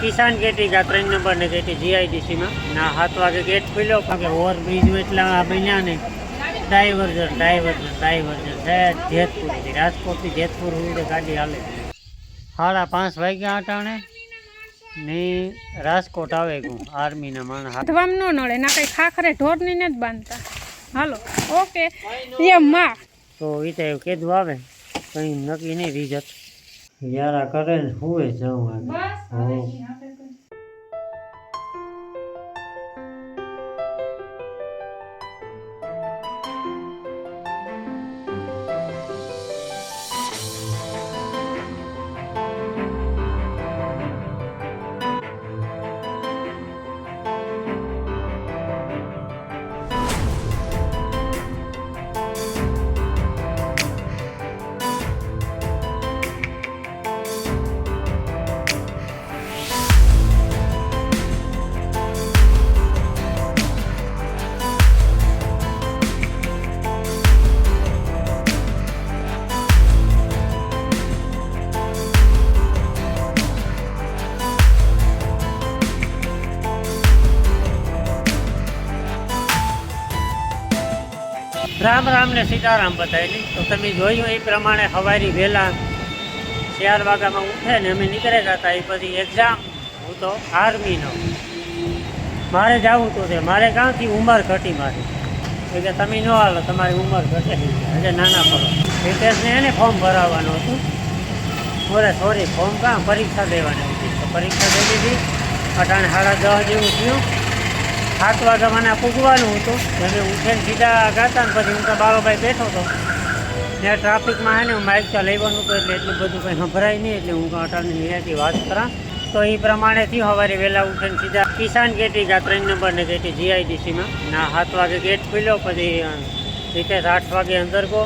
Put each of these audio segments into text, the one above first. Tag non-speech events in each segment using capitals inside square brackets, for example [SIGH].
કિસાન ગેટી આ ત્રણ નંબરની ગેટી જીઆઈડીસીમાં. ના સાત વાગે ગેટ ખુલ્યો કે ઓવરબ્રિજ એટલા બન્યા ને ડાયવર્ઝન ડાયવર્ઝન ડાયવર્ઝન છે જેતપુરથી રાજકોટથી જેતપુર સુધી ગાડી હાલે. સાડા પાંચ વાગ્યા અટાણે ને રાજકોટ આવે ગયું આર્મીના માણસ. ધવામ ન નડે ના કઈ ખાખરે ઢોરની નથી બાંધતા. હાલો ઓકે એ માં. તો એ તો કીધું આવે કંઈ નક્કી નહીં રીઝટ યારા કરે ને હુએ જવું હો. રામ રામ ને સીતારામ બતાવેલી તો તમે જોયું એ પ્રમાણે સવારી વહેલા ચાર વાગ્યામાં ઉઠે ને અમે નીકળેલા હતા એ પછી એક્ઝામ હું તો આર્મીનો. મારે જવું તો છે. મારે ક્યાંથી ઉંમર ઘટી મારી? કે તમે ન હાલો, તમારી ઉંમર ઘટે એટલે નાના પડો. રિતેશને એને ફોર્મ ભરાવવાનું હતું. બોલે સોરી ફોર્મ કાં? પરીક્ષા દેવાની હતી. તો પરીક્ષા દે દીધી. અટાણે સાડા દસ જેવું થયું. સાત વાગે મને પૂગવાનું હતું. એટલે ઉઠીને સીધા ગાતા ને પછી હું તો બારોભાઈ બેઠો હતો. ને ટ્રાફિકમાં હે ને માઇક તો લેવાનું હતું એટલે એટલું બધું કંઈ સંભળાય નહીં, એટલે હું અટલની નિરાથી વાત કરા. તો એ પ્રમાણેથી સવારે વહેલા ઉઠીને સીધા કિસાન ગેટી ગયા, ત્રણ નંબરની ગેટી જીઆઈડીસીમાં. ના, સાત વાગે ગેટ ખુલ્યો, પછી રીતે આઠ વાગે અંદર ગો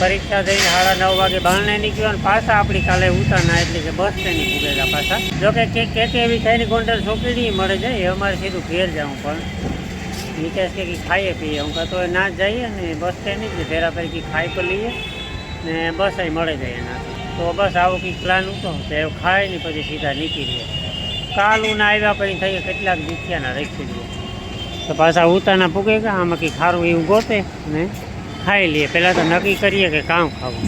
પરીક્ષા દઈને સાડા નવ વાગે બારણે નીકળ્યો અને પાછા આપણી કાલે ઉતારના, એટલે કે બસ સ્ટેન્ડ પૂગેલા પાછા. જોકે કે કે કે એવી થઈને ગોંડલ છોકરી મળે છે. એ અમારે સીધું ઘેર જવું પણ નિકેશ કે ખાઈએ પીએ. હું કહેતો ના જ જઈએ ને બસ સ્ટેન્ડ જ ફેરા ફેરી ખાઈ પણ લઈએ ને બસ અહીં મળે જાય એનાથી. તો બસ આવો કંઈક પ્લાન હતો તો એ ખાય ને પછી સીધા નીકળીએ કાલું ના આવ્યા પછી થઈએ કેટલાક દીઠિયાના રાખી દઈએ તો પાછા ઉતાના પૂગે ગયા. આમાં કંઈક ખારું એવું ગોતે ને ખાઈ લઈએ. પહેલાં તો નક્કી કરીએ કે કામ ખાવું.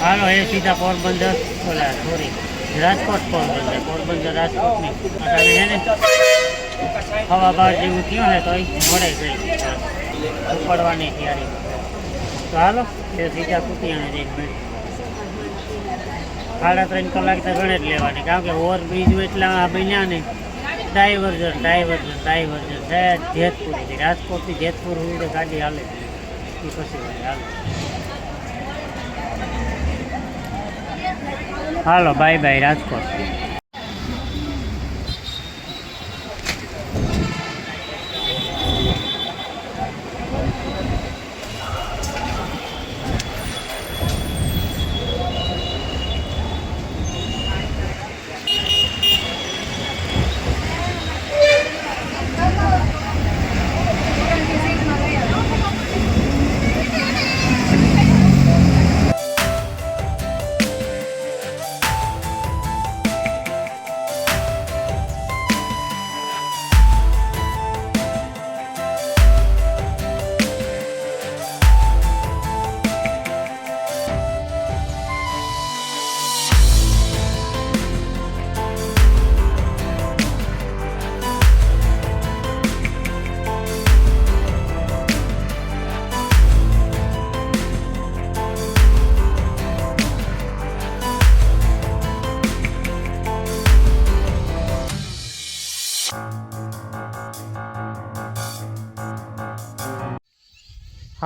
હાલો, એ સીધા પોરબંદર. ઓલા સોરી રાજકોટ પોરબંદર. પોરબંદર રાજકોટ નહીં. છે ને હવા બહાર જેવું થયું ને તો મળે ગઈ ઉપડવાની તૈયારી. હાલો એ સીધા કુતિયાને જઈને સાડા ત્રણ કલાક તો ગણે જ લેવાની, કારણ કે ઓવર બ્રિજ એટલા બન્યા ને ડાયવર્ઝન ડાયવર્ઝન ડાયવર્ઝન છે જેતપુરથી, રાજકોટથી જેતપુર સુધી ગાડી હાલે. એ પછી હાલો. હાલો બાય બાય રાજકોટ.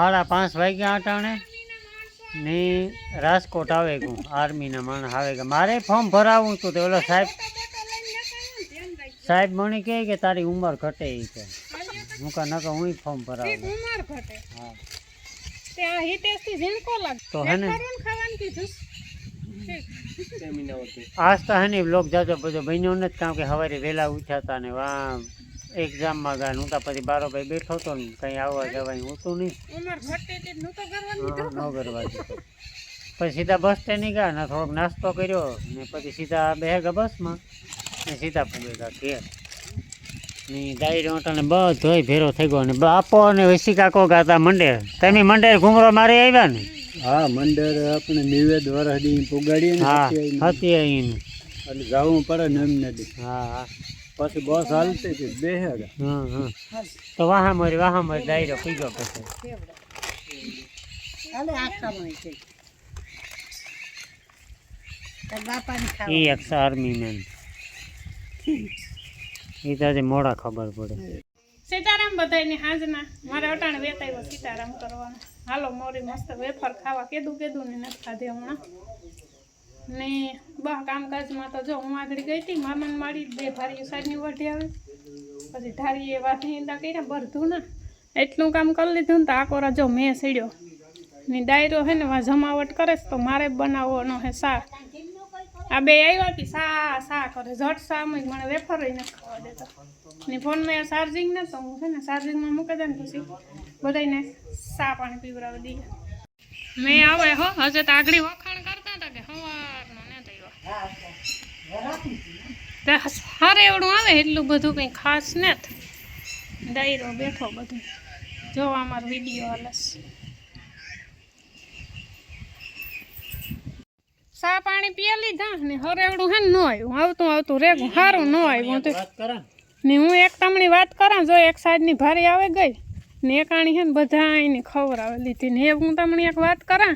સાડા પાંચ વાગ્યા અટાણે ને રાજકોટ આવે ગયું આર્મીના માણસ આવે ગયા. મારે ફોર્મ ભરાવવું હતું તો ઓલો સાહેબ સાહેબ મને કહે કે તારી ઉંમર ઘટે એ કે. હું કા નકા હું ફોર્મ ભરાવું. ઉંમર ઘટે. હા. ઝીણકો લાગે. તો હે ને? ખાવાનું કીધું. આજ તો હે ને બ્લોક જાજો બધો બન્યો નથી કારણ કે સવારે વહેલા ઉઠ્યા હતા ને વાહ એક્ઝામમાં ગયા નહોતા પછી બારો ભાઈ બેઠો હતો ને કંઈ આવવા જવાય નહીં. ઘટે તે હા, કરવાનું ન કરવા દીધું. પછી સીધા બસ સ્ટેન્ડ ગયા ને થોડોક નાસ્તો કર્યો ને પછી સીધા બે ગયા બસમાં ને સીધા પૂગે ગયા ઘેર. ને ડાયરો અટાણે બધો ભેરો થઈ ગયો ને બાપો અને વૈશી કાકો ગાતા મંડેર. તમે મંડેર ઘૂમરો મારી આવ્યા ને? હા મંડેર આપણે નિવેદ વરહદી પુગાડી ને હા પછી આઈને. હતી અહીં એટલે જવું પડે ને એમને દી. હા હા. પછી બસ હાલતી હતી બે ગયા હા હા તો વાહા મારી વાહા મારી ડાયરો પી ગયો પછી. એ એક આર્મી મેન એ મોડા ખબર પડે. સીતારામ બધાયને હાજના. મારે અટાણે વેતાવ્યો સીતારામ કરવાનો. હાલો મોરી મસ્ત વેફર ખાવા. કેદું કેદું ને નથી ખાધી હમણાં. ને બા, કામકાજમાં તો જો હું આગળ ગઈ હતી, મામાને મારી બે ભારી સાઈડની વઢી આવે. પછી ઢારીએ વાસી ઈંડા કર્યા ભરતું ને. એટલું કામ કરી લીધું ને તો આકોરા જો મેં સીડ્યો. ને ડાયરો હે ને, વા જમાવટ કરે છે તો મારે બનાવવાનો હે સા આ બે આવ્યા હતી, સા સા કરે ઝટ સા માં મને વેફર નથી ખાવા દેતા. ને ફોનમાં ચાર્જિંગ ને તો હું છે ને ચાર્જિંગમાં મૂકી દે ને પછી બધાને સા પાણી પીવડાવી દઈએ. મેં આવે હો, હજે તો આગળ વખાણ કરતા હતા કે સવારનો ને. થયો હારે એવડું આવે એટલું બધું કંઈ ખાસ ને ડાયરો બેઠો બધું. જો અમારો વીડિયો હાલે સા પાણી પીએ લીધા ને હરેવડું હે ને આવ્યું. આવતું આવતું રેગું. સારું ન આવ્યું. તો ને હું એક તમણી વાત કરા જો એક સાઈડની ભારી આવે ગઈ ને એકાણી હે ને બધા એને ખવડાવે લીધી. ને એ હું તમને એક વાત કરા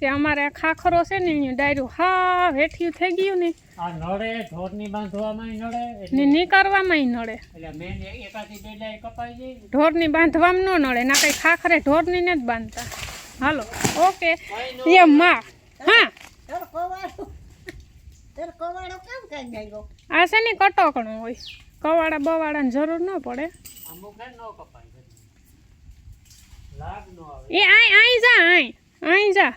કે અમારે ખાખરો છે ને અહીંયા ડાયરું હા વેઠિયું થઈ ગયું ને. આ નળે ઢોરની બાંધવામાં નળે ને નીકળવામાં નડે એટલે મેન એકાથી બે ડાય કપાઈ જાય ઢોરની બાંધવામાં ન નળે ના કંઈ ખાખરે ઢોરની ને જ બાંધતા. Hello okay. એ માં હા. આ છે ને કટોકણું હોય. કવાડા બવાડાની જરૂર ન પડે. અમુક ને ન કપાય પછી. લાગ ન આવે. એ આઈ આઈ જા આઈ આઈ જા.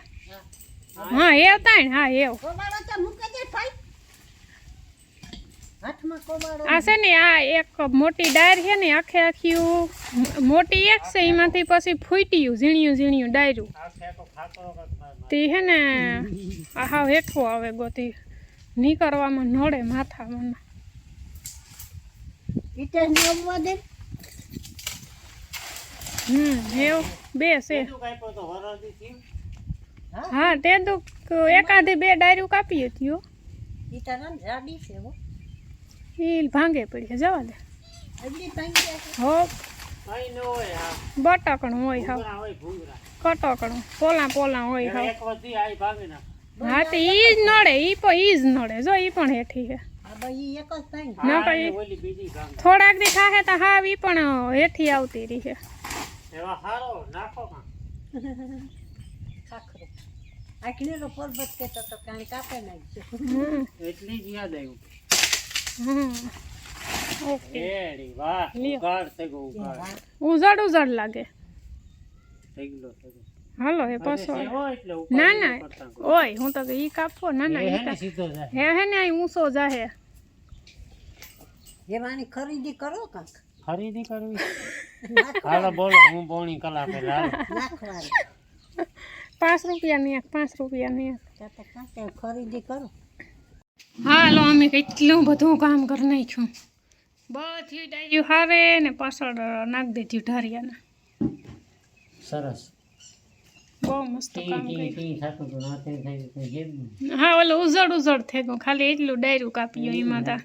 હા એવ તાણ હા એવ. આ છે ને આ એક મોટી ડાયર છે ને આખે આખી મોટી એક છે એમાંથી પછી ફૂટ્યું ઝીણ્યું ઝીણ્યું ડાયરું. તી હે ને આ હેઠો આવે ગોતી નીકળવામાં નડે માથામાં. હમ એવું બે છે. હા? તે તો એકાદી બે ડાયરું કાપીએ થયો એ ભાંગે પડી જવા દે. હો. ન હોય હા. બટકણું હોય ભૂંગળા. કટકણું પોલા પોલા હોય હા. એક વધી આઈ ભાગે ના. હા તો ઈ જ નડે ઈ પણ ઈ જ નડે. જો ઈ પણ હેઠી છે. ભાઈ. થોડાક દી ખાહે તો હાવ ઈ પણ હેઠી આવતી રહી છે. એવા હારો નાખો. [LAUGHS] હમ. એટલી જ યાદ આવ્યું. હમ. ઓકે. એડી વાહ લ્યો. ઉઘાડ થઈ ગયો ઉઘાડ. ઉજળ ઉજળ લાગે. થઈ ગયો થઈ ગયો. હાલો એ હવે પશો સેવો એટલે ના ઉપાડી ના ન. કરતા કોઈ. ઓય હું તો ઈ કાપો ના ના એ ઈ હે ને કાપ સીધો જાય. હે હે ને આ ઊંચો જાહે. ખરીદી કરો કાંક. ખરીદી કરવી. [LAUGHS] હાલો બોલો હું પોણી કલાક પહેલા હાલો. નાખવાની. પાંચ રૂપિયાની એક પાંચ રૂપિયાની એક. ખરીદી કરો. હાલો અમે કેટલું બધું કામ કરી નાખ્યું. બધી ડાયું હારે ને પાછળ નાખી દીધું ઢારિયાના. સરસ. બહુ મસ્ત કામ કર્યું. હા ઓલું ઉજળ ઉજળ થઈ ગયું. ખાલી એટલું ડાયરું કાપ્યું એમાં તા.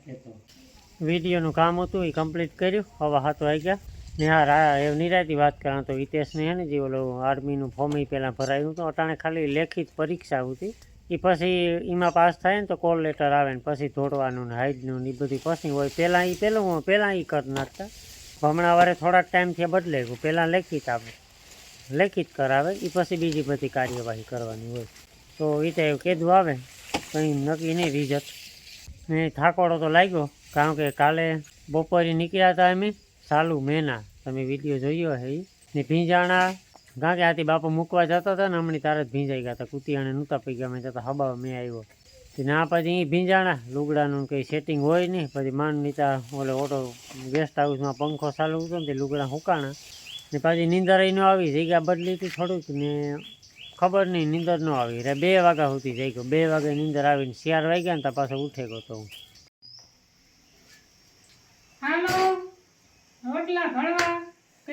વિડીયોનું કામ હતું એ કમ્પ્લીટ કર્યું. હવે હાથ વાગ્યા હા રા એ નિરાતી વાત કરા તો હિતેશને હે ને જે ઓલો આર્મીનું ફોર્મ એ પહેલાં ભરાયું હતું, અટાણે ખાલી લેખિત પરીક્ષા હતી એ પછી એમાં પાસ થાય ને તો કોલ લેટર આવે ને પછી ધોડવાનું ને હાઈડનું ને એ બધી પછી હોય. પહેલાં એ પહેલું પહેલાં એ કરી નાખતા. હમણાં વારે થોડાક ટાઈમથી બદલે ગયું પહેલાં લેખિત આવે. લેખિત કરાવે એ પછી બીજી બધી કાર્યવાહી કરવાની હોય. તો એ તો કીધું આવે. કંઈ નક્કી નહીં રિઝલ્ટ ને થાકોડો તો લાગ્યો, કારણ કે કાલે બપોરે નીકળ્યા હતા અમે. ચાલુ મેના, તમે વીડિયો જોયો હે ને ભીંજાણા કારણ કે આથી બાપા મૂકવા જતા હતા ને હમણાં તારે જ ભીંજાઈ ગયા હતા કુતિયાણે નહોતા પી ગયા મેં જતા, હબાવ મેં આવ્યો ના, પછી એ ભીંજાણા, લુગડાનું કંઈ સેટિંગ હોય નહીં પછી માંડ નીચા ઓલે ઓટો ગેસ્ટ હાઉસમાં પંખો ચાલુ હતો ને તે લુગડા હુકાણા. ને પાછી નીંદર ન આવી, જગ્યા બદલી હતી થોડુંક ને ખબર નહીં નીંદર ન આવી. રે બે વાગ્યા સુધી જઈ ગયો બે વાગે નીંદર આવીને ચાર વાગ્યા ને તો પાછો ઉઠે ગયો તો હું હાલો રોટલા ભરવા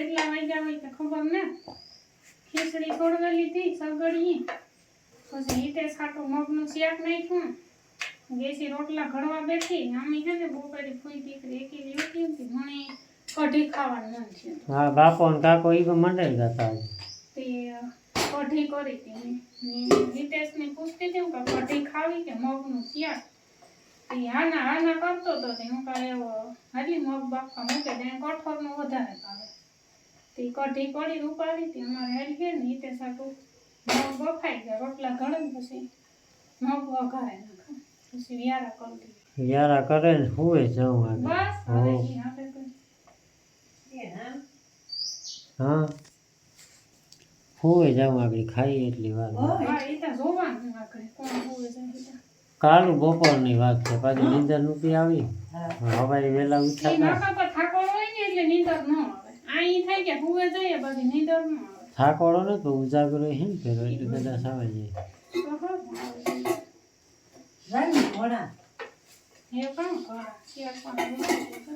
કેટલા વાગ્યા હોય તે ખબર ને. ખીચડી ખોડવેલી હતી સગડી પછી હિતે સાટું મગનું શાક નાખ્યું. ગેસી રોટલા ઘડવા બેઠી આમી છે ને બપોરે ફૂઈ દીકરી એકી ઉઠી હતી મને કઢી ખાવાનું મન હા બાપો ને કાકો એ પણ મંડે જતા. તે કઢી કરી હતી ને. હિતેશને પૂછતી હતી કે કઢી ખાવી કે મગનું શાક? આના હાના કરતો હતો હું કહે એવો હાલી મગ બાપા મૂકે તેને કઠોરનું વધારે ભાવે. તે કઢી કરી ઉપાડી હતી અમારે છે ને હિતેશ હાટું મગ બફાઈ ગયા રોટલા ઘડે પછી મગ વઘારે નાખે. પછી વ્યારા કરતી. વ્યારા કરે ને હુએ જાઉં બસ હવે હા. હુએ જાઉં આગળ ખાઈ એટલી વાત તો હોવે તો. કાલું બપોરની વાત છે પાછી નીંદર નહોતી આવી? હવારે વહેલા ઈ ઈ થાય કે હુવે જઈએ પછી નીંદર ન આવે થાકોડો ને તો ઉજાગરો હે ને પેલો એટલે કદાચ આવે જાય. રાની ઘોડા એ પણ ખરા શેર પણ છે.